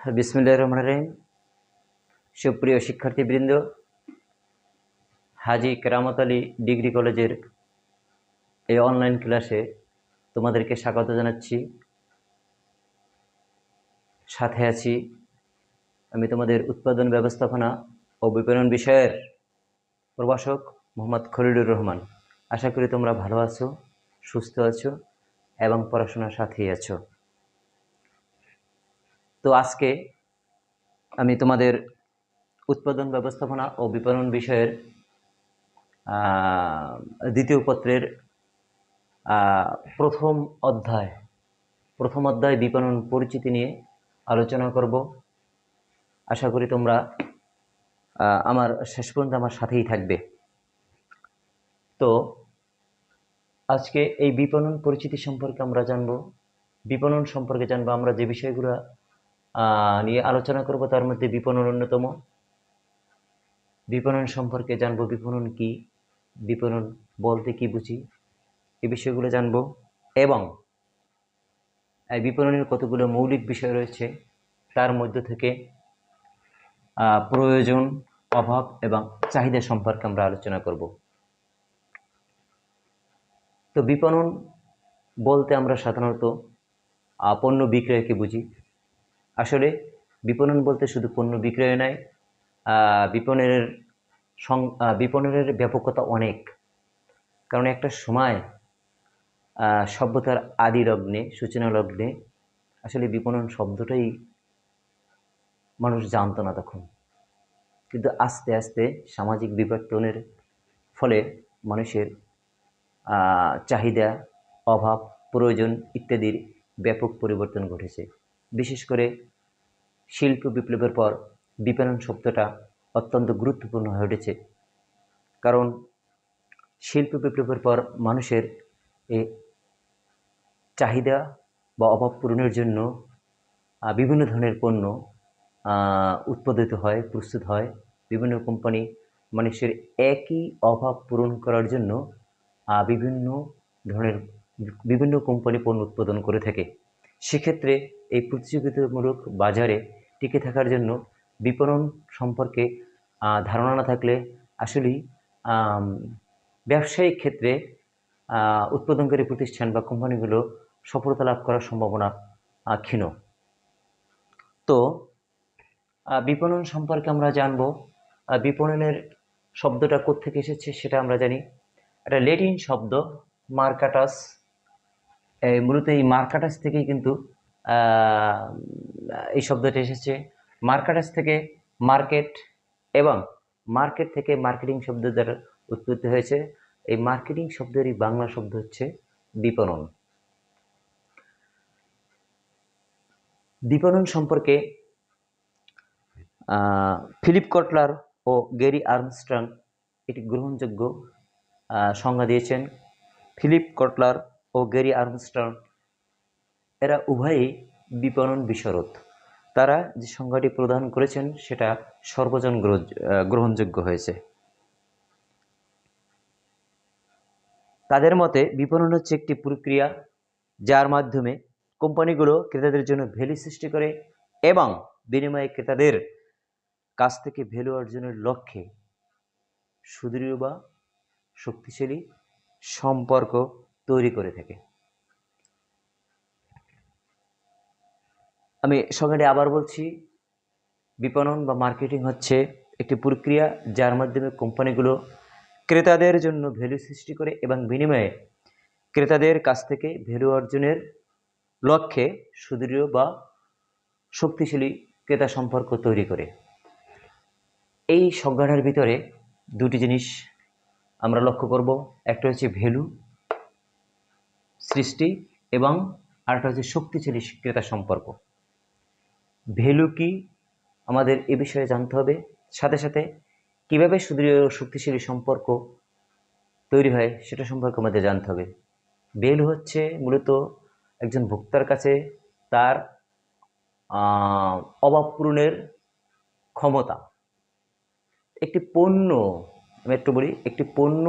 বিসমিল্লাহ রহমান রহিম। সুপ্রিয় শিক্ষার্থীবৃন্দ, হাজি কেরামত আলী ডিগ্রি কলেজের এই অনলাইন ক্লাসে তোমাদেরকে স্বাগত জানাচ্ছি। সাথে আছি আমি তোমাদের উৎপাদন ব্যবস্থাপনা ও বিপণন বিষয়ের প্রভাষক মোহাম্মদ খলিলুর রহমান। আশা করি তোমরা ভালো আছো, সুস্থ আছো এবং পড়াশোনার সাথেই আছো। তো আজকে আমি তোমাদের উৎপাদন ব্যবস্থাপনা ও বিপণন বিষয়ের দ্বিতীয় পত্রের প্রথম অধ্যায় প্রথম অধ্যায় বিপণন পরিচিতি নিয়ে আলোচনা করব। আশা করি তোমরা আমার শেষ পর্যন্ত আমার সাথেই থাকবে। তো আজকে এই বিপণন পরিচিতি সম্পর্কে আমরা জানব। বিপণন সম্পর্কে জানব, আমরা যে বিষয়গুলো নিয়ে আলোচনা করব তার মধ্যে বিপণন অন্যতম। বিপণন সম্পর্কে জানব বিপণন কি, বিপণন বলতে কি বুঝি, এ বিষয়গুলো জানব। এবং এই বিপণনের কতগুলো মৌলিক বিষয় রয়েছে, তার মধ্য থেকে প্রয়োজন, অভাব এবং চাহিদা সম্পর্কে আমরা আলোচনা করব। তো বিপণন বলতে আমরা সাধারণত পণ্য বিক্রয়কে বুঝি। আসলে বিপণন বলতে শুধু পণ্য বিক্রয় নয় বিপণনের সং বিপণনের ব্যাপকতা অনেক। কারণ একটা সময় সভ্যতার আদি লগ্নে, সূচনা লগ্নে আসলে বিপণন শব্দটাই মানুষ জানতো না তখন। কিন্তু আস্তে আস্তে সামাজিক বিবর্তনের ফলে মানুষের চাহিদা, অভাব, প্রয়োজন ইত্যাদির ব্যাপক পরিবর্তন ঘটেছে। বিশেষ করে শিল্প বিপ্লবের পর বিপণন শব্দটা অত্যন্ত গুরুত্বপূর্ণ হয়ে উঠেছে। কারণ শিল্প বিপ্লবের পর মানুষের এই চাহিদা বা অভাব পূরণের জন্য বিভিন্ন ধরনের পণ্য উৎপাদিত হয়, প্রস্তুত হয়। বিভিন্ন কোম্পানি মানুষের একই অভাব পূরণ করার জন্য বিভিন্ন ধরনের বিভিন্ন কোম্পানি পণ্য উৎপাদন করে থাকে। সেক্ষেত্রে এই প্রতিযোগিতামূলক বাজারে টিকে থাকার জন্য বিপণন সম্পর্কে ধারণা না থাকলে আসলেই ব্যবসায়িক ক্ষেত্রে উৎপাদনকারী প্রতিষ্ঠান বা কোম্পানিগুলো সফলতা লাভ করার সম্ভাবনা ক্ষীণ। তো বিপণন সম্পর্কে আমরা জানব বিপণনের শব্দটা কোত্থেকে এসেছে সেটা আমরা জানি। একটা লেটিন শব্দ, মার্কাটাস মূলত এই মার্কাটাস থেকেই কিন্তু এই শব্দটি এসেছে। মার্কাটাস থেকে মার্কেট এবং মার্কেট থেকে মার্কেটিং শব্দ দ্বারা উৎপত্তি হয়েছে। এই মার্কেটিং শব্দেরই বাংলা শব্দ হচ্ছে বিপণন। বিপণন সম্পর্কে ফিলিপ কটলার ও গেরি আর্মস্ট্রং এটি গ্রহণযোগ্য সংজ্ঞা দিয়েছেন। ফিলিপ কটলার ও গেরি আর্মস্ট্রং এরা উভয়ই বিপণন বিশরদ তারা যে সংজ্ঞাটি প্রদান করেছেন, সেটা সর্বজন গ্রহ- গ্রহণযোগ্য হয়েছে। তাদের মতে, বিপণন হচ্ছে একটি প্রক্রিয়া যার মাধ্যমে কোম্পানিগুলো ক্রেতাদের জন্য ভ্যালু সৃষ্টি করে এবং বিনিময়ে ক্রেতাদের কাছ থেকে ভ্যালু অর্জনের লক্ষ্যে সুদৃঢ় বা শক্তিশালী সম্পর্ক তৈরি করে থাকে। আমি সংজ্ঞাটি আবার বলছি, বিপণন বা মার্কেটিং হচ্ছে একটি প্রক্রিয়া যার মাধ্যমে কোম্পানিগুলো ক্রেতাদের জন্য ভ্যালু সৃষ্টি করে এবং বিনিময়ে ক্রেতাদের কাছ থেকে ভ্যালু অর্জনের লক্ষ্যে সুদৃঢ় বা শক্তিশালী ক্রেতা সম্পর্ক তৈরি করে। এই সংজ্ঞাটার ভিতরে দুটি জিনিস আমরা লক্ষ্য করব। একটা হচ্ছে ভ্যালু সৃষ্টি এবং আরেকটা হচ্ছে শক্তিশালী ক্রেতা সম্পর্ক। ভ্যালু কি আমাদের এ বিষয়ে জানতে হবে। সাথে সাথে কীভাবে সুদৃঢ় শক্তিশালী সম্পর্ক তৈরি হয় সেটা সম্পর্কে আমাদের জানতে হবে। ভ্যালু হচ্ছে মূলত একজন ভোক্তার কাছে তার অভাব পূরণের ক্ষমতা। একটি পণ্য, আমি একটু বলি, একটি পণ্য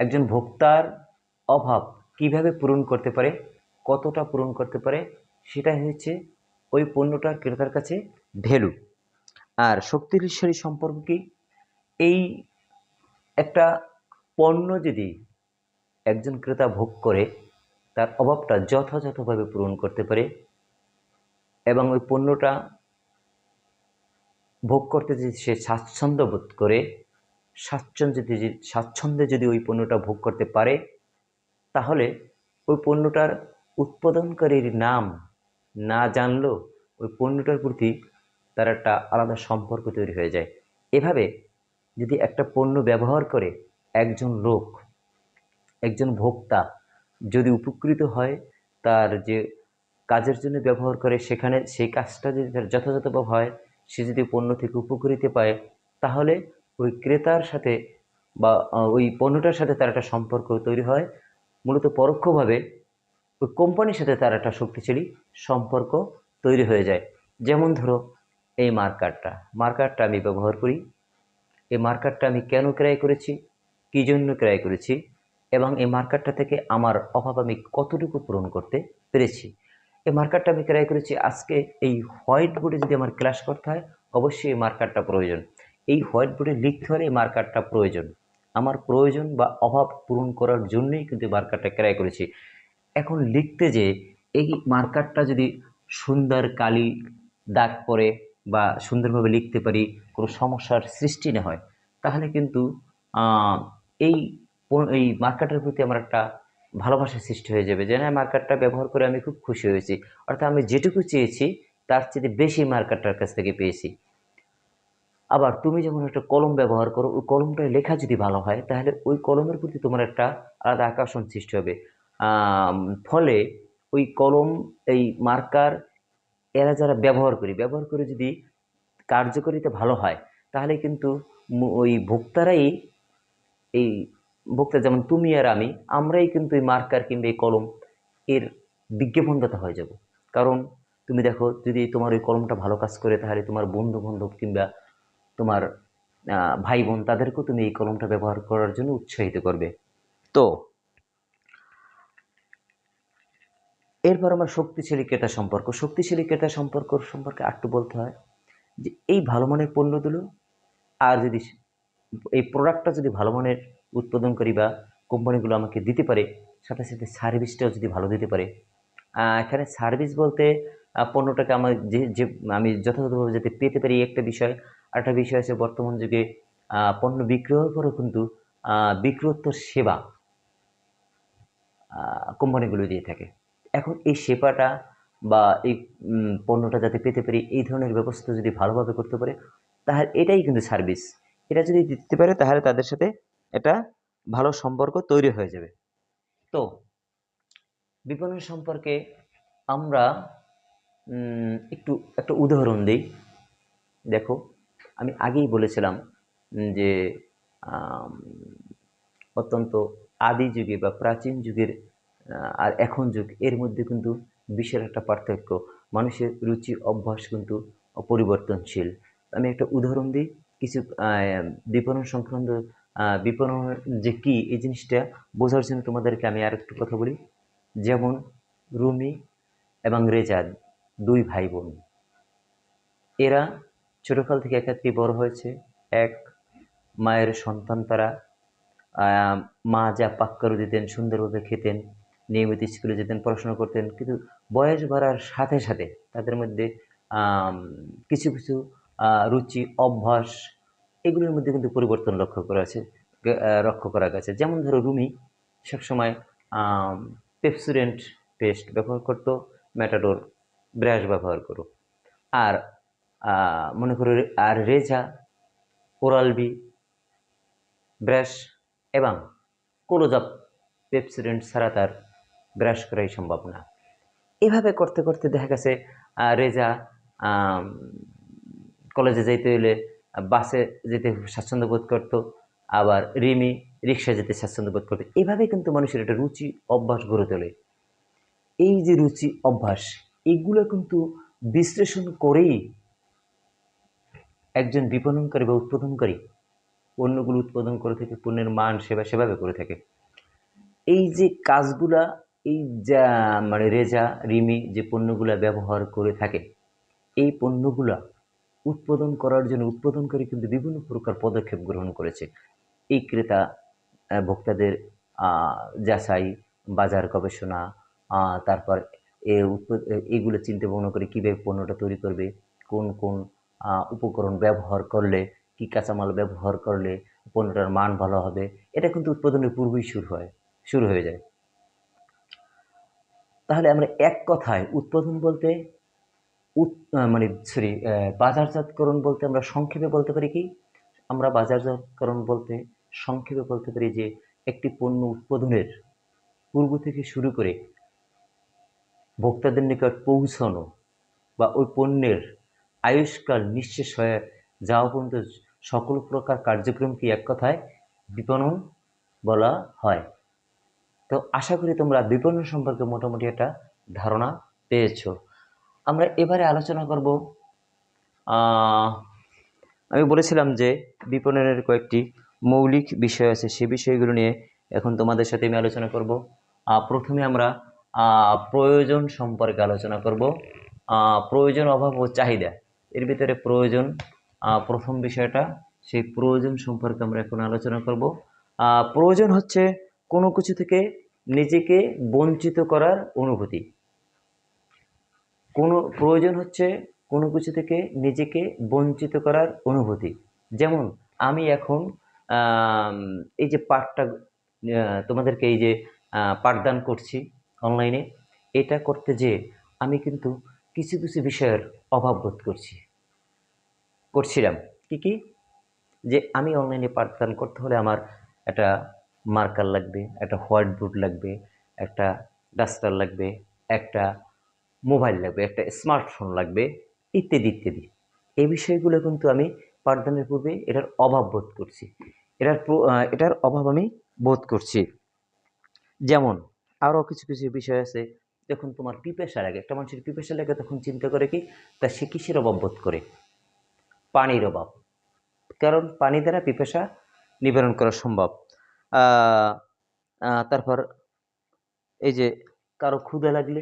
একজন ভোক্তার অভাব কীভাবে পূরণ করতে পারে, কতটা পূরণ করতে পারে, সেটাই হচ্ছে ওই পণ্যটার ক্রেতার কাছে ভ্যালু। আর শক্তিশালী সম্পর্ক কি? এই একটা পণ্য যদি একজন ক্রেতা ভোগ করে, তার অভাবটা যথাযথভাবে পূরণ করতে পারে এবং ওই পণ্যটা ভোগ করতে যদি সে স্বাচ্ছন্দ্য বোধ করে, স্বাচ্ছন্দ্য যদি, স্বাচ্ছন্দ্যে যদি ওই পণ্যটা ভোগ করতে পারে, তাহলে ওই পণ্যটার উৎপাদনকারীর নাম না জানলেও ওই পণ্যটার প্রতি তার একটা আলাদা সম্পর্ক তৈরি হয়ে যায়। এভাবে যদি একটা পণ্য ব্যবহার করে একজন লোক, একজন ভোক্তা যদি উপকৃত হয়, তার যে কাজের জন্য ব্যবহার করে সেখানে সেই কাজটা যদি তার যথাযথভাবে হয়, সে যদি পণ্য থেকে উপকৃত পায়, তাহলে ওই ক্রেতার সাথে বা ওই পণ্যটার সাথে তার একটা সম্পর্ক তৈরি হয়। মূলত পরোক্ষভাবে ওই কোম্পানির সাথে তার একটা শক্তিশালী সম্পর্ক তৈরি হয়ে যায়। যেমন ধরো, এই মার্কারটা। মার্কারটা আমি ব্যবহার করি। এই মার্কারটা আমি কেন ক্রয় করেছি? কী জন্য ক্রয় করেছি? এবং এই মার্কারটা থেকে আমার অভাব আমি কতটুকু পূরণ করতে পেরেছি? এই মার্কারটা আমি ক্রয় করেছি আজকে। এই হোয়াইট বোর্ডে যদি আমার ক্লাস করতে হয়, অবশ্যই এই মার্কারটা প্রয়োজন। এই হোয়াইট বোর্ডে লিখতে হলে এই মার্কারটা প্রয়োজন। আমার প্রয়োজন বা অভাব পূরণ করার জন্যই কিন্তু মার্কারটা ক্রয় করেছি। এখন লিখতে যে এই মার্কারটা যদি সুন্দর কালি দাগ পরে বা সুন্দরভাবে লিখতে পারি, কোনো সমস্যার সৃষ্টি না হয়, তাহলে কিন্তু এই এই মার্কারটার প্রতি আমার একটা ভালোবাসার সৃষ্টি হয়ে যাবে যে, না মার্কারটা ব্যবহার করে আমি খুব খুশি হয়েছি। অর্থাৎ আমি যেটুকু চেয়েছি, তার চেয়ে বেশি মার্কারটার কাছ থেকে পেয়েছি। আবার তুমি যখন একটা কলম ব্যবহার করো, ওই কলমটায় লেখা যদি ভালো হয়, তাহলে ওই কলমের প্রতি তোমার একটা আলাদা আকর্ষণ সৃষ্টি হবে। ফলে ওই কলম, এই মার্কার, এরা যারা ব্যবহার করি, ব্যবহার করে যদি কার্যকারিতা ভালো হয়, তাহলে কিন্তু ওই ভোক্তারাই, এই ভোক্তা যেমন তুমি আর আমি, আমরাই কিন্তু এই মার্কার কিংবা এই কলম এর বিজ্ঞাপনদাতা হয়ে যাব। কারণ তুমি দেখো, যদি তোমার ওই কলমটা ভালো কাজ করে, তাহলে তোমার বন্ধু বান্ধব কিংবা তোমার ভাই বোন তাদেরকেও তুমি এই কলমটা ব্যবহার করার জন্য উৎসাহিত করবে। তো এরপর আমার শক্তিশালী ক্রেতা সম্পর্ক। শক্তিশালী ক্রেতা সম্পর্ক সম্পর্কে একটু বলতে হয় যে, এই ভালো মানের পণ্যগুলো আর যদি এই প্রোডাক্টটা যদি ভালো মানের উৎপাদনকারী বা কোম্পানিগুলো আমাকে দিতে পারে, সাথে সাথে সার্ভিসটাও যদি ভালো দিতে পারে এখানে সার্ভিস বলতে পণ্যটাকে আমার যে যে, আমি যথাযথভাবে যাতে পেতে পারি একটা বিষয় আর একটা বিষয় আছে বর্তমান যুগে পণ্য বিক্রয়ের পরেও কিন্তু বিক্রয়োত্তর সেবা কোম্পানিগুলো দিয়ে থাকে। এখন এই সেবাটা বা এই পণ্যটা যাতে পেতে পারি, এই ধরনের ব্যবস্থা যদি ভালোভাবে করতে পারে, তাহলে এটাই কিন্তু সার্ভিস। এটা যদি দিতে পারে, তাহলে তাদের সাথে এটা ভালো সম্পর্ক তৈরি হয়ে যাবে। তো, বিপণন সম্পর্কে আমরা একটু, একটা উদাহরণ দিই। দেখো, আমি আগেই বলেছিলাম যে অত্যন্ত আদি যুগে বা প্রাচীন যুগের আর এখন যুগ, এর মধ্যে কিন্তু বিশাল একটা পার্থক্য। মানুষের রুচি, অভ্যাস কিন্তু পরিবর্তনশীল। আমি একটা উদাহরণ দিই, কিছু বিপণন সংক্রান্ত বিপণন যে কি, এই জিনিসটা বোঝার জন্য তোমাদেরকে আমি আর একটু কথা বলি। যেমন রুমি এবং রেজাদ দুই ভাই বোন এরা ছোটোকাল থেকে একাত্রে বড় হয়েছে। এক মায়ের সন্তান তারা মা যা পাক্কারু দিতেন সুন্দরভাবে খেতেন নিয়মিত স্কুলে যেতেন, পড়াশোনা করতেন। কিন্তু বয়স বাড়ার সাথে সাথে তাদের মধ্যে কিছু কিছু রুচি, অভ্যাস এগুলোর মধ্যে কিন্তু পরিবর্তন লক্ষ্য করা আছে লক্ষ্য করা গেছে। যেমন ধরো রুমি সবসময় পেপসুডেন্ট পেস্ট ব্যবহার করতো, ম্যাটাডোর ব্রাশ ব্যবহার করো। আর মনে করো আর রেজা, ওরাল বি ব্রাশ এবং কোলোজাপ পেপসিডেন্ট ছাড়া তার ব্রাশ করাই সম্ভব না। এভাবে করতে করতে দেখা গেছে রেজা কলেজে যেতে হলে বাসে যেতে স্বাচ্ছন্দ্য বোধ করতো, আবার রিমি রিক্সা যেতে স্বাচ্ছন্দ্য বোধ করতো। এভাবে কিন্তু মানুষের একটা রুচি অভ্যাস গড়ে তোলে। এই যে রুচি অভ্যাস, এগুলো কিন্তু বিশ্লেষণ করেই একজন বিপণনকারী বা উৎপাদনকারী পণ্যগুলো উৎপাদন করে থাকে, পণ্যের মান সেবা, সেভাবে করে থাকে। এই যে কাজগুলা এই যা মানে রেজা, রিমি যে পণ্যগুলো ব্যবহার করে থাকে, এই পণ্যগুলা উৎপাদন করার জন্য উৎপাদনকারী কিন্তু বিভিন্ন প্রকার পদক্ষেপ গ্রহণ করেছে। এই ক্রেতা ভোক্তাদের যাচাই, বাজার গবেষণা তারপর এ- এগুলো চিন্তা ভাবনা করে কীভাবে পণ্যটা তৈরি করবে, কোন কোন উপকরণ ব্যবহার করলে, কি কাঁচামাল ব্যবহার করলে পণ্যটার মান ভালো হবে, এটা কিন্তু উৎপাদনের পূর্বেই শুরু হয়, শুরু হয়ে যায়। তাহলে আমরা এক কথায় উৎপাদন বলতে মানে সরি বাজারজাতকরণ বলতে আমরা সংক্ষেপে বলতে পারি কি? আমরা বাজারজাতকরণ বলতে সংক্ষেপে বলতে পারি যে একটি পণ্য উৎপাদনের পূর্ব থেকে শুরু করে ভোক্তাদের নিকট পৌঁছানো বা ওই পণ্যের আয়ুষ্কাল নিঃশেষ হয়ে যাওয়া পর্যন্ত সকল প্রকার কার্যক্রমকে এক কথায় বিপণন বলা হয়। তো আশা করি তোমরা বিপণন সম্পর্কে মোটামুটি একটা ধারণা পেয়েছ। আমরা এবারে আলোচনা করব আমি বলেছিলাম যে বিপণনের কয়েকটি মৌলিক বিষয় আছে, সে বিষয়গুলো নিয়ে এখন তোমাদের সাথে আমি আলোচনা করব। প্রথমে আমরা প্রয়োজন সম্পর্কে আলোচনা করব। প্রয়োজন, অভাব ও চাহিদা। এর ভিতরে প্রয়োজন প্রথম বিষয়টা, সেই প্রয়োজন সম্পর্কে আমরা এখন আলোচনা করব। প্রয়োজন হচ্ছে কোনো কিছু থেকে নিজেকে বঞ্চিত করার অনুভূতি। কোনো প্রয়োজন হচ্ছে কোনো কিছু থেকে নিজেকে বঞ্চিত করার অনুভূতি। যেমন আমি এখন এই যে পাঠটা তোমাদেরকে এই যে পাঠদান করছি অনলাইনে, এটা করতে যে আমি কিন্তু কিছু কিছু বিষয়ের অভাব বোধ করছি। করছিলাম। কি কি? যে আমি অনলাইনে পাঠদান করতে হলে আমার একটা মার্কার লাগবে, একটা হোয়াইট বোর্ড লাগবে, একটা ডাস্টার লাগবে, একটা মোবাইল লাগবে, একটা স্মার্টফোন লাগবে, ইত্যাদি ইত্যাদি। এই বিষয়গুলো কিন্তু আমি পাঠদানের পূর্বে এটার অভাব বোধ করছি। এটার এটার অভাব আমি বোধ করছি। যেমন আরও কিছু কিছু বিষয় আছে। যখন তোমার পিপাসা লাগে একটা মানুষের পিপাসা লাগে তখন চিন্তা করে কি? তা সে কিসের অভাব বোধ করে? পানির অভাব। কারণ পানি দ্বারা পিপাসা নিবারণ করা সম্ভব। তারপর এই যে কারও ক্ষুধা লাগলে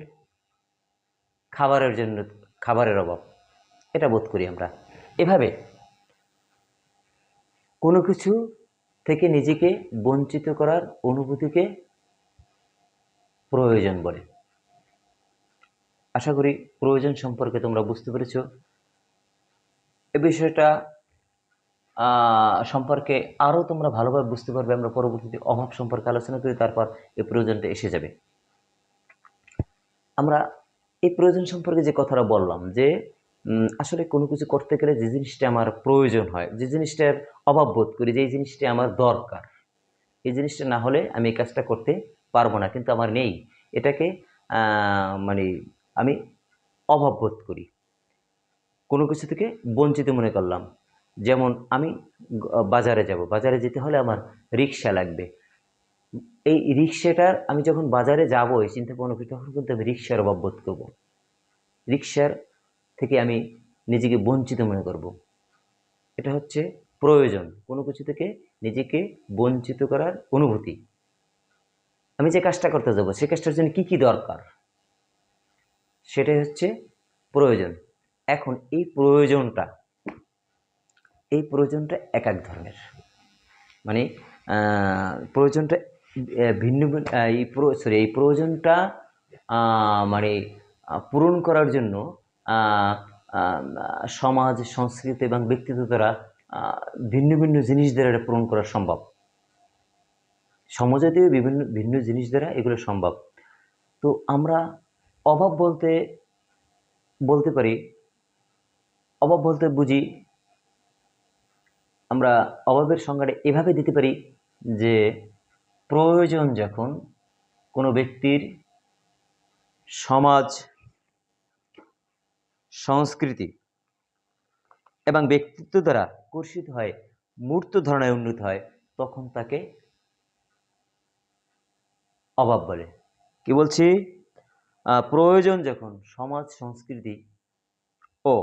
খাবারের জন্য, খাবারের অভাব, এটা বোধ করি আমরা। এভাবে কোনো কিছু থেকে নিজেকে বঞ্চিত করার অনুভূতিকে প্রয়োজন বলে। আশা করি প্রয়োজন সম্পর্কে তোমরা বুঝতে পেরেছ। এ বিষয়টা সম্পর্কে আরও তোমরা ভালোভাবে বুঝতে পারবে, আমরা পরবর্তীতে অভাব সম্পর্কে আলোচনা করি, তারপর এই প্রয়োজনটা এসে যাবে। আমরা এই প্রয়োজন সম্পর্কে যে কথাটা বললাম, যে আসলে কোনো কিছু করতে গেলে যে জিনিসটা আমার প্রয়োজন হয়, যে জিনিসটার অভাব বোধ করি, যে এই জিনিসটা আমার দরকার, এই জিনিসটা না হলে আমি এই কাজটা করতে পারব না, কিন্তু আমার নেই। এটাকে মানে আমি অভাব বোধ করি। কোনো কিছু থেকে বঞ্চিত মনে করলাম। যেমন আমি বাজারে যাব। বাজারে যেতে হলে আমার রিক্সা লাগবে। এই রিক্সাটার আমি যখন বাজারে যাব এই চিন্তা ভাবনা করি তখন কিন্তু আমি রিক্সার অভাব বোধ করব। রিক্সার থেকে আমি নিজেকে বঞ্চিত মনে করব। এটা হচ্ছে প্রয়োজন। কোনো কিছু থেকে নিজেকে বঞ্চিত করার অনুভূতি। আমি যে কাজটা করতে যাব, সে কাজটার জন্য কী কী দরকার? সেটাই হচ্ছে প্রয়োজন। এখন এই প্রয়োজনটা এই প্রয়োজনটা এক এক ধরনের। মানে প্রয়োজনটা ভিন্ন এই সরি এই প্রয়োজনটা মানে পূরণ করার জন্য সমাজ, সংস্কৃতি এবং ব্যক্তিত্ব দ্বারা ভিন্ন ভিন্ন জিনিস দ্বারা এটা পূরণ করা সম্ভব। সমাজাতীয় বিভিন্ন, ভিন্ন জিনিস দ্বারা এগুলো সম্ভব। তো আমরা অভাব বলতে বলতে পারি, অভাব বলতে বুঝি আমরা অভাবের সংজ্ঞাটা এভাবে দিতে পারি যে প্রয়োজন যখন কোনো ব্যক্তির সমাজ, সংস্কৃতি এবং ব্যক্তিত্ব দ্বারা কর্ষিত হয়, মূর্ত ধারণায় উন্নত হয়, তখন তাকে অভাব বলে। কি বলছি? প্রয়োজন যখন সমাজ, সংস্কৃতি ও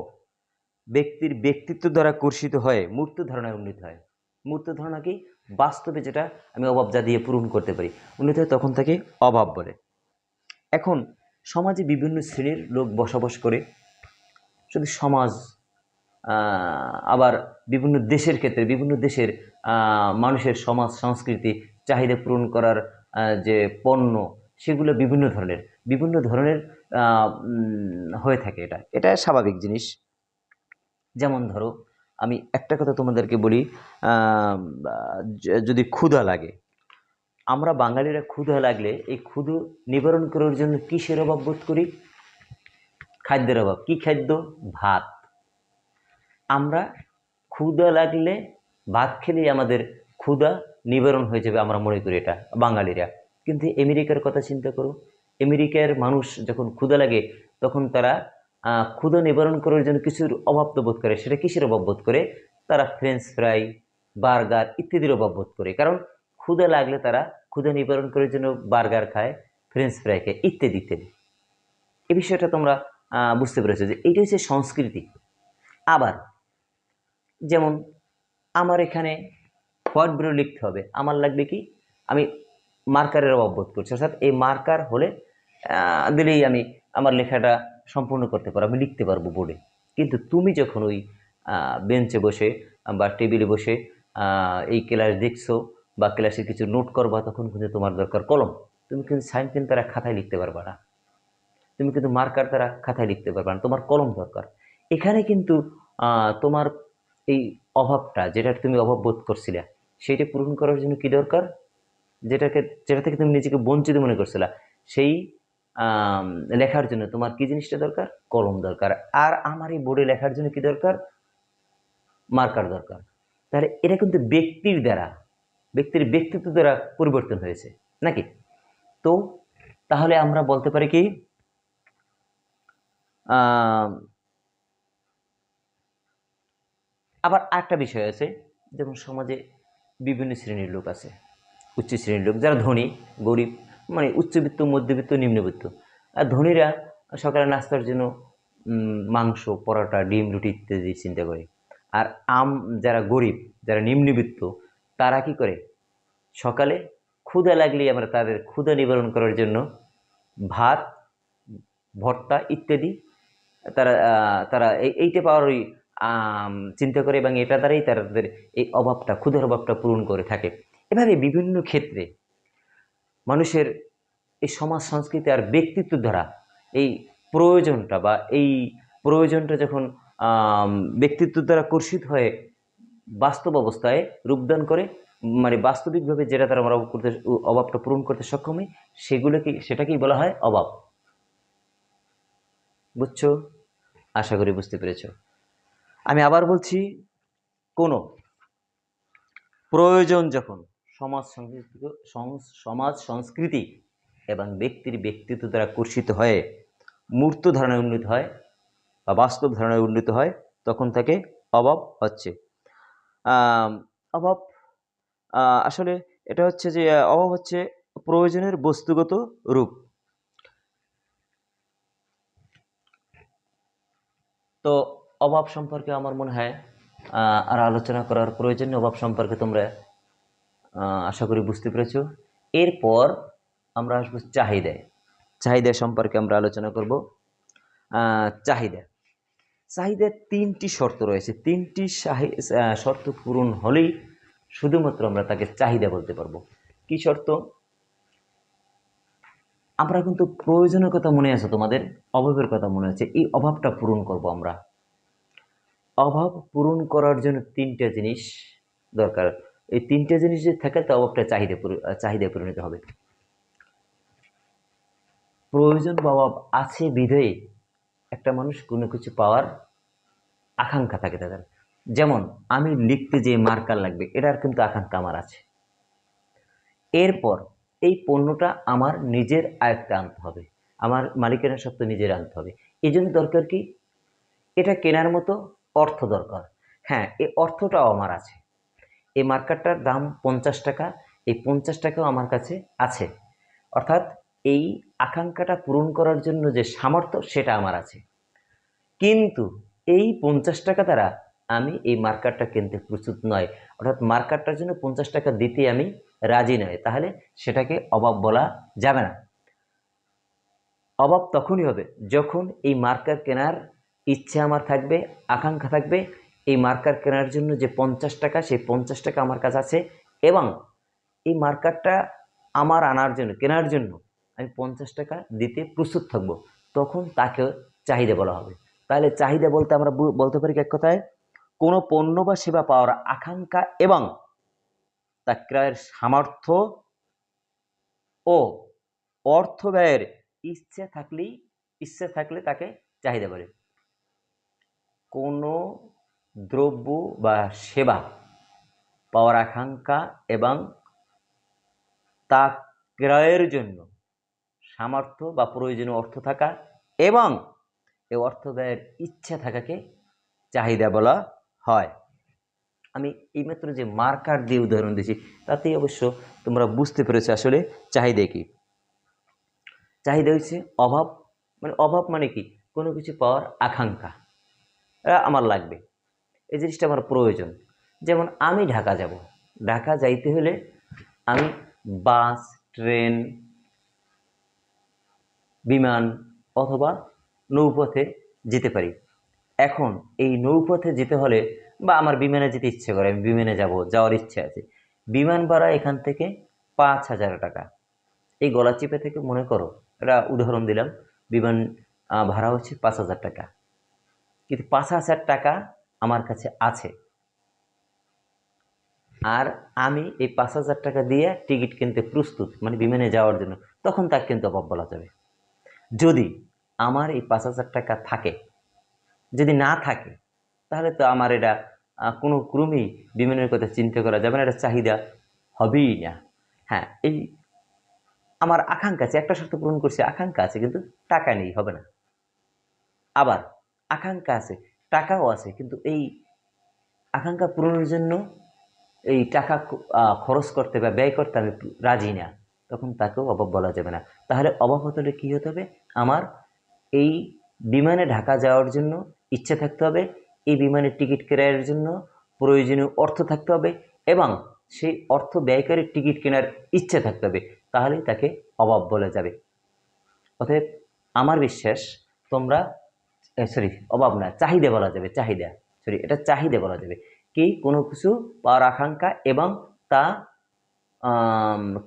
ব্যক্তির ব্যক্তিত্ব দ্বারা কর্ষিত হয়ে মূর্ত ধারণায় উন্নীত হয়। মূর্ত ধারণা কি? বাস্তবে যেটা আমি অভাব যা দিয়ে পূরণ করতে পারি। উন্নীত হয় তখন তাকে অভাব বলে। এখন সমাজে বিভিন্ন শ্রেণির লোক বসবাস করে। শুধু সমাজ আবার বিভিন্ন দেশের ক্ষেত্রে, বিভিন্ন দেশের মানুষের সমাজ, সংস্কৃতি চাহিদা পূরণ করার যে পণ্য, সেগুলো বিভিন্ন ধরনের। বিভিন্ন ধরনের হয়ে থাকে এটা। এটা স্বাভাবিক জিনিস। যেমন ধরো, আমি একটা কথা তোমাদেরকে বলি যদি ক্ষুধা লাগে, আমরা বাঙালিরা ক্ষুধা লাগলে এই ক্ষুধু নিবারণ করার জন্য কিসের অভাব বোধ করি? খাদ্যের অভাব। কি খাদ্য? ভাত। আমরা ক্ষুধা লাগলে ভাত খেলেই আমাদের ক্ষুধা নিবারণ হয়ে যাবে, আমরা মনে করি এটা, বাঙালিরা। কিন্তু আমেরিকার কথা চিন্তা করো আমেরিকার মানুষ যখন ক্ষুধা লাগে, তখন তারা ক্ষুধা নিবারণ করার জন্য কিছুর অভাব তো বোধ করে। সেটা কিসের অভাব বোধ করে? তারা ফ্রেঞ্চ ফ্রাই বার্গার ইত্যাদির অভাব বোধ করে। কারণ ক্ষুধা লাগলে তারা ক্ষুধা নিবারণ করার জন্য বার্গার খায় ফ্রেঞ্চ ফ্রাই খায়, ইত্যাদি ইত্যাদি। এই বিষয়টা তোমরা বুঝতে পেরেছ যে এইটা হচ্ছে সংস্কৃতি। আবার, যেমন আমার এখানে হোয়াইট বোর্ডে লিখতে হবে। আমার লাগবে কি? আমি মার্কারের অভাব বোধ করছি। অর্থাৎ এই মার্কার হলে দিলেই আমি আমার লেখাটা সম্পূর্ণ করতে পারো, আমি লিখতে পারব বোর্ডে কিন্তু তুমি যখন ওই বেঞ্চে বসে বা টেবিলে বসে এই ক্লাস দেখছ বা ক্লাসে কিছু নোট করবা, তখন কিন্তু তোমার দরকার কলম। তুমি কিন্তু সাইন পেন তারা খাতায় লিখতে পারবা না। তুমি কিন্তু মার্কার দ্বারা খাতায় লিখতে পারবে না, তোমার কলম দরকার। এখানে কিন্তু তোমার এই অভাবটা, যেটা তুমি অভাব বোধ করছিলে সেইটা পূরণ করার জন্য কি দরকার? যেটাকে, যেটা থেকে তুমি নিজেকে বঞ্চিত মনে করছিলা, সেই লেখার জন্য তোমার কি জিনিসটা দরকার? কলম দরকার। আর আমার এই বোর্ডে লেখার জন্য কি দরকার? মার্কার দরকার। তাহলে এটা কিন্তু ব্যক্তির দ্বারা, ব্যক্তির ব্যক্তিত্ব দ্বারা পরিবর্তন হয়েছে, নাকি? তো তাহলে আমরা বলতে পারি কি আবার একটা বিষয় আছে, যেমন সমাজে বিভিন্ন শ্রেণির লোক আছে, উচ্চ শ্রেণির লোক, যারা ধনী, গরিব মানে উচ্চবিত্ত, মধ্যবিত্ত, নিম্নবিত্ত। আর ধনীরা সকালে নাস্তার জন্য মাংস, পরোটা, ডিম, রুটি ইত্যাদি চিন্তা করে। আর আম যারা গরিব, যারা নিম্নবিত্ত, তারা কি করে? সকালে ক্ষুদা লাগলেই আমরা তাদের ক্ষুদা নিবারণ করার জন্য ভাত, ভর্তা ইত্যাদি তারা তারা এই, এইটা পাওয়ার ওই চিন্তা করে এবং এটা দ্বারাই তাদের এই অভাবটা, ক্ষুধার অভাবটা পূরণ করে থাকে। এভাবে বিভিন্ন ক্ষেত্রে মানুষের এই সমাজ, সংস্কৃতি আর ব্যক্তিত্ব দ্বারা এই প্রয়োজনটা বা এই প্রয়োজনটা যখন ব্যক্তিত্ব দ্বারা কর্ষিত হয়ে বাস্তব অবস্থায় রূপদান করে মানে বাস্তবিকভাবে যেটা তারা আমরা করতে, অভাবটা পূরণ করতে সক্ষম হয় সেগুলোকে, সেটাকেই বলা হয় অভাব। বুঝছ? আশা করি বুঝতে পেরেছ। আমি আবার বলছি, কোনো প্রয়োজন যখন সমাজ সংস্কৃতি সমাজ সংস্কৃতি এবং ব্যক্তির ব্যক্তিত্ব দ্বারা কর্ষিত হয়ে মূর্ত ধারণায় উন্নীত হয় বা বাস্তব ধারণায় উন্নীত হয়, তখন তাকে অভাব হচ্ছে অভাব আসলে এটা হচ্ছে যে, অভাব হচ্ছে প্রয়োজনের বস্তুগত রূপ তো অভাব সম্পর্কে আমার মনে হয় আর আলোচনা করার প্রয়োজন নেই। অভাব সম্পর্কে তোমরা আশা করি বুঝতে পেরেছ। এরপর আমরা আসব চাহিদায়। চাহিদা সম্পর্কে আমরা আলোচনা করব। চাহিদা। চাহিদার তিনটি শর্ত রয়েছে। তিনটি শর্ত পূরণ হলেই শুধুমাত্র আমরা তাকে চাহিদা বলতে পারব। কি শর্ত? আমরা কিন্তু প্রয়োজনের কথা মনে আছে, তোমাদের অভাবের কথা মনে আছে। এই অভাবটা পূরণ করব আমরা। অভাব পূরণ করার জন্য তিনটা জিনিস দরকার। এই তিনটে জিনিস যদি থাকে তো একটা চাহিদা চাহিদায় পরিণত হবে। প্রয়োজন বা অভাব আছে বিধেয় একটা মানুষ কোনো কিছু পাওয়ার আকাঙ্ক্ষা থাকে তাদের। যেমন, আমি লিখতে যে মার্কার লাগবে, এটার কিন্তু আকাঙ্ক্ষা আমার আছে। এরপর, এই পণ্যটা আমার নিজের আয়ত্তে আনতে হবে। আমার মালিকানা সত্ত্বে নিজের আনতে হবে। এই জন্য দরকার কি? এটা কেনার মতো অর্থ দরকার। হ্যাঁ এই অর্থটাও আমার আছে। এই মার্কারটার দাম পঞ্চাশ টাকা, এই পঞ্চাশ টাকাও আমার কাছে আছে। অর্থাৎ এই আকাঙ্ক্ষাটা পূরণ করার জন্য যে সামর্থ্য, সেটা আমার আছে। কিন্তু এই পঞ্চাশ টাকা দ্বারা আমি এই মার্কারটা কিনতে প্রস্তুত নয়। অর্থাৎ মার্কারটার জন্য পঞ্চাশ টাকা দিতে আমি রাজি নয় তাহলে সেটাকে অভাব বলা যাবে না। অভাব তখনই হবে যখন এই মার্কার কেনার ইচ্ছে আমার থাকবে, আকাঙ্ক্ষা থাকবে এই মার্কার কেনার জন্য যে পঞ্চাশ টাকা, সেই পঞ্চাশ টাকা আমার কাছে আছে এবং এই মার্কারটা আমার আনার জন্য, কেনার জন্য আমি পঞ্চাশ টাকা দিতে প্রস্তুত থাকব। তখন তাকে চাহিদা বলা হবে। তাহলে চাহিদা বলতে আমরা বলতে পারি এক কথায়? কোনো পণ্য বা সেবা পাওয়ার আকাঙ্ক্ষা এবং তা ক্রয়ের সামর্থ্য ও অর্থ ব্যয়ের ইচ্ছে থাকলেই, ইচ্ছে থাকলে তাকে চাহিদা বলে। কোনো দ্রব্য বা সেবা পাওয়ার আকাঙ্ক্ষা এবং তা ক্রয়ের জন্য সামর্থ্য বা প্রয়োজনীয় অর্থ থাকা এবং এই অর্থ ব্যয়ের ইচ্ছা থাকাকে চাহিদা বলা হয়। আমি এইমাত্র যে মার্কার দিয়ে উদাহরণ দিয়েছি, তাতেই অবশ্য তোমরা বুঝতে পেরেছ আসলে চাহিদা কি। চাহিদা হচ্ছে অভাব মানে অভাব মানে কি? কোনো কিছু পাওয়ার আকাঙ্ক্ষা। আমার লাগবে। এই জিনিসটা আমার প্রয়োজন। যেমন আমি ঢাকা যাব। ঢাকা যাইতে হলে আমি বাস, ট্রেন, বিমান অথবা নৌপথে যেতে পারি। এখন এই নৌপথে যেতে হলে বা আমার বিমানে যেতে ইচ্ছে করে, আমি বিমানে যাব, যাওয়ার ইচ্ছে আছে। বিমান ভাড়া এখান থেকে পাঁচ হাজার টাকা। এই গলাচিপে থেকে মনে করো এটা উদাহরণ দিলাম, বিমান ভাড়া হচ্ছে পাঁচ হাজার টাকা। কিন্তু পাঁচ হাজার টাকা আমার কাছে আছে। আর আমি এই পাঁচ হাজার টাকা দিয়ে টিকিট কিনতে প্রস্তুত মানে বিমানে যাওয়ার জন্য, তখন তাকে কিন্তু অভাব বলা যাবে। যদি আমার এই পাঁচ হাজার টাকা থাকে, যদি না থাকে, তাহলে তো আমার এটা কোনো ক্রমেই বিমানের কথা চিন্তা করা যাবে না, এটা চাহিদা হবেই না। হ্যাঁ এই আমার আকাঙ্ক্ষা আছে, একটা শর্ত পূরণ করছি, আকাঙ্ক্ষা আছে, কিন্তু টাকা নেই, হবে না। আবার আকাঙ্ক্ষা আছে টাকাও আছে, কিন্তু এই আকাঙ্ক্ষা পূরণের জন্য এই টাকা খরচ করতে বা ব্যয় করতে আমি রাজি না, তখন তাকেও অভাব বলা যাবে না। তাহলে অভাব হতে কী হতে হবে? আমার এই বিমানে ঢাকা যাওয়ার জন্য ইচ্ছে থাকতে হবে, এই বিমানের টিকিট ক্রয়ের জন্য প্রয়োজনীয় অর্থ থাকতে হবে এবং সেই অর্থ ব্যয় করে টিকিট কেনার ইচ্ছে থাকতে হবে, তাহলেই তাকে অভাব বলা যাবে। অতএব আমার বিশ্বাস তোমরা সরি অভাব না, চাহিদা বলা যাবে, চাহিদা সরি এটা চাহিদা বলা যাবে। কি? কোনো কিছু পাওয়ার আকাঙ্ক্ষা এবং তা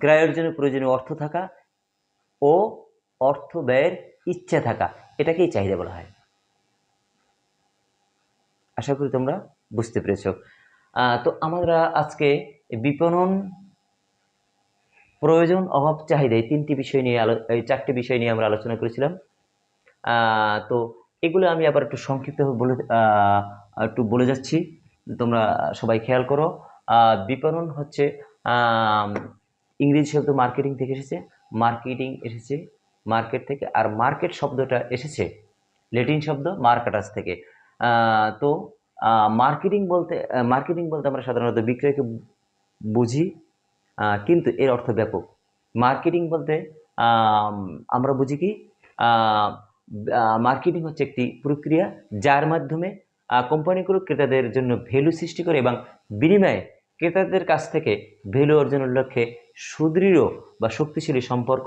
ক্রয়ের জন্য প্রয়োজনীয় অর্থ থাকা ও অর্থ ব্যয়ের ইচ্ছে থাকা, এটাকেই চাহিদা বলা হয়। আশা করি তোমরা বুঝতে পেরেছ। তো আমরা আজকে বিপণন প্রয়োজন, অভাব, চাহিদা, এই তিনটি বিষয় নিয়ে আলো, এই চারটি বিষয় নিয়ে আমরা আলোচনা করেছিলাম। তো এগুলো আমি আবার একটু সংক্ষিপ্তভাবে বলে একটু বলে যাচ্ছি। তোমরা সবাই খেয়াল করো। বিপণন হচ্ছে ইংরেজি শব্দ মার্কেটিং থেকে এসেছে মার্কেটিং এসেছে মার্কেট থেকে, আর মার্কেট শব্দটা এসেছে লেটিন শব্দ মার্কেটাস থেকে। তো মার্কেটিং বলতে মার্কেটিং বলতে আমরা সাধারণত বিক্রয়কে বুঝি কিন্তু এর অর্থ ব্যাপক। মার্কেটিং বলতে আমরা বুঝি কি মার্কেটিং হচ্ছে একটি প্রক্রিয়া যার মাধ্যমে কোম্পানিগুলো ক্রেতাদের জন্য ভ্যালু সৃষ্টি করে এবং বিনিময়ে ক্রেতাদের কাছ থেকে ভ্যালু অর্জনের লক্ষ্যে সুদৃঢ় বা শক্তিশালী সম্পর্ক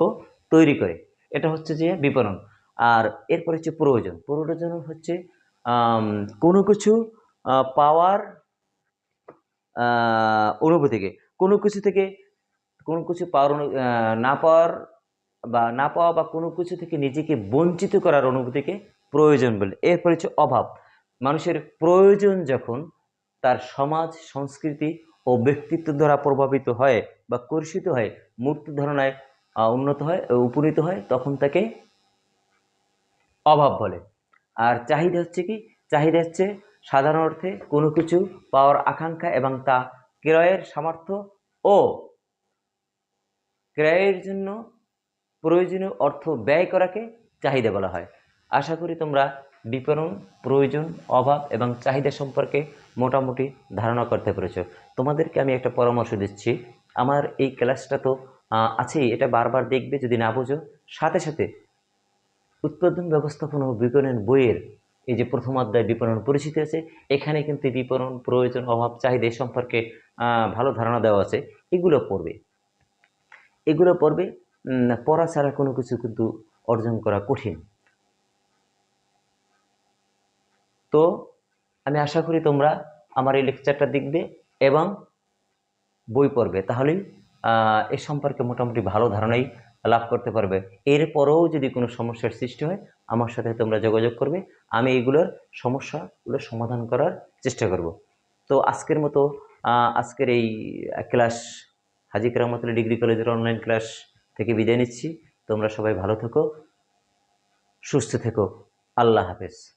তৈরি করে। এটা হচ্ছে যে বিপণন। আর এরপর হচ্ছে প্রয়োজন। প্রয়োজন হচ্ছে কোনো কিছু পাওয়ার অনুভূতিকে। কোনো কিছু থেকে কোনো কিছু পাওয়ার না পাওয়ার বা না পাওয়া বা কোনো কিছু থেকে নিজেকে বঞ্চিত করার অনুভূতিকে প্রয়োজন বলে। এরপর হচ্ছে অভাব। মানুষের প্রয়োজন যখন তার সমাজ, সংস্কৃতি ও ব্যক্তিত্ব দ্বারা প্রভাবিত হয় বা কর্ষিত হয়, মূর্ত ধারণায় উন্নত হয় উপনীত হয়, তখন তাকে অভাব বলে। আর চাহিদা হচ্ছে কি? চাহিদা হচ্ছে সাধারণ অর্থে কোনো কিছু পাওয়ার আকাঙ্ক্ষা এবং তা ক্রয়ের সামর্থ্য ও ক্রয়ের জন্য প্রয়োজনীয় অর্থ ব্যয় করাকে চাহিদা বলা হয়। আশা করি তোমরা বিপণন, প্রয়োজন, অভাব এবং চাহিদা সম্পর্কে মোটামুটি ধারণা করতে পেরেছ। তোমাদেরকে আমি একটা পরামর্শ দিচ্ছি। আমার এই ক্লাসটা তো আছেই, এটা বারবার দেখবে, যদি না বোঝো। সাথে সাথে উৎপাদন, ব্যবস্থাপনা ও বিপণন বইয়ের এই যে প্রথম অধ্যায় বিপণন পরিচিতি আছে, এখানে কিন্তু বিপণন, প্রয়োজন, অভাব, চাহিদা সম্পর্কে ভালো ধারণা দেওয়া আছে। এগুলো পড়বে। এগুলো পড়বে পড়া ছাড়া কোনো কিছু কিন্তু অর্জন করা কঠিন। তো আমি আশা করি তোমরা আমার এই লেকচারটা দেখবে এবং বই পড়বে। তাহলেই এ সম্পর্কে মোটামুটি ভালো ধারণাই লাভ করতে পারবে। এরপরেও যদি কোনো সমস্যার সৃষ্টি হয়, আমার সাথে তোমরা যোগাযোগ করবে। আমি এইগুলোর সমস্যাগুলো সমাধান করার চেষ্টা করব। তো আজকের মতো আজকের এই ক্লাস হাজি কেরামতুল্লাহ ডিগ্রি কলেজের অনলাইন ক্লাস থেকে বিদায় নিচ্ছি। তোমরা সবাই ভালো থেকো সুস্থ থেকো। আল্লাহ হাফেজ।